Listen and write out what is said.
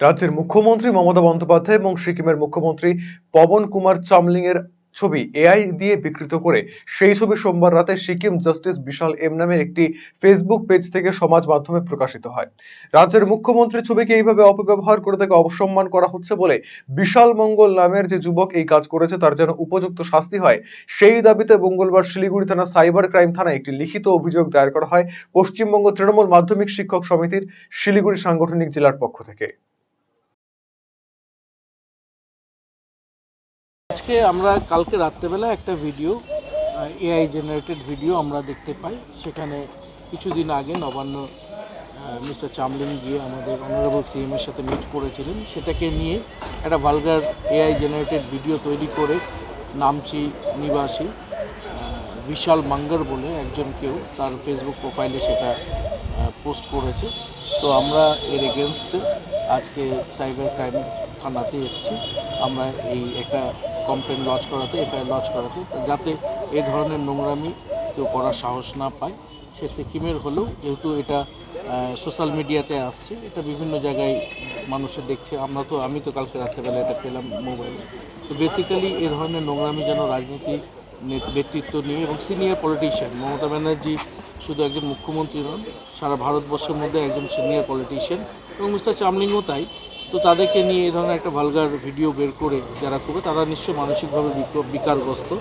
রাজ্যের মুখ্যমন্ত্রী মমতা বন্দ্যোপাধ্যায় এবং সিকিমের মুখ্যমন্ত্রী পবন কুমার চামলিং এর ছবি এআই দিয়ে বিকৃত করে, সেই ছবি সোমবার রাতে সিকিম জাস্টিস বিশাল এম নামের একটি ফেসবুক পেজ থেকে সমাজ মাধ্যমে প্রকাশিত হয়। রাজ্যের মুখ্যমন্ত্রীর ছবিকে এইভাবে অপব্যবহার করে তাকে অবসম্মান করা হচ্ছে বলে বিশাল মঙ্গল নামের যে যুবক এই কাজ করেছে তার যেন উপযুক্ত শাস্তি হয়, সেই দাবিতে মঙ্গলবার শিলিগুড়ি থানা সাইবার ক্রাইম থানায় একটি লিখিত অভিযোগ দায়ের করা হয়। পশ্চিমবঙ্গ তৃণমূল মাধ্যমিক শিক্ষক সমিতির শিলিগুড়ি সাংগঠনিক জেলার পক্ষ থেকে। আজকে আমরা কালকে রাত্রেবেলা একটা ভিডিও এআই জেনারেটেড ভিডিও আমরা দেখতে পাই। সেখানে কিছুদিন আগে নবান্ন মিস্টার চামলিং গিয়ে আমাদের অনারেবল সিএম এর সাথে মিট করেছিলেন। সেটাকে নিয়ে একটা ভালগার এআই জেনারেটেড ভিডিও তৈরি করে নামচি নিবাসী বিশাল মাঙ্গার বলে একজন কেউ তার ফেসবুক প্রোফাইলে সেটা পোস্ট করেছে। তো আমরা এর এগেনস্টে আজকে সাইবার ক্রাইম থানাতে এসেছি। আমরা এই একটা কমপ্লেন লজ করাতে, এফআইআর লজ করাতে যাতে এই ধরনের নোংরামি কেউ করার সাহস না পায়। সে সিকিমের হলেও যেহেতু এটা সোশ্যাল মিডিয়াতে আসছে, এটা বিভিন্ন জায়গায় মানুষে দেখছে। আমরা তো, আমি তো কালকে রাত্রেবেলা এটা পেলাম মোবাইলে। তো বেসিক্যালি এ ধরনের নোংরামি যেন রাজনীতি নেতৃত্ব নিয়ে এবং সিনিয়র পলিটিশিয়ান মমতা ব্যানার্জি শুধু একজন মুখ্যমন্ত্রী নন, সারা ভারতবর্ষের মধ্যে একজন সিনিয়র পলিটিশিয়ান এবং মিস্টার চামলিংও তাই। তো তাদেরকে নিয়ে এই ধরনের একটা ভালগার ভিডিও বের করে যারা করবে, তারা নিশ্চয়ই মানসিকভাবে বিক- বিকারগ্রস্ত।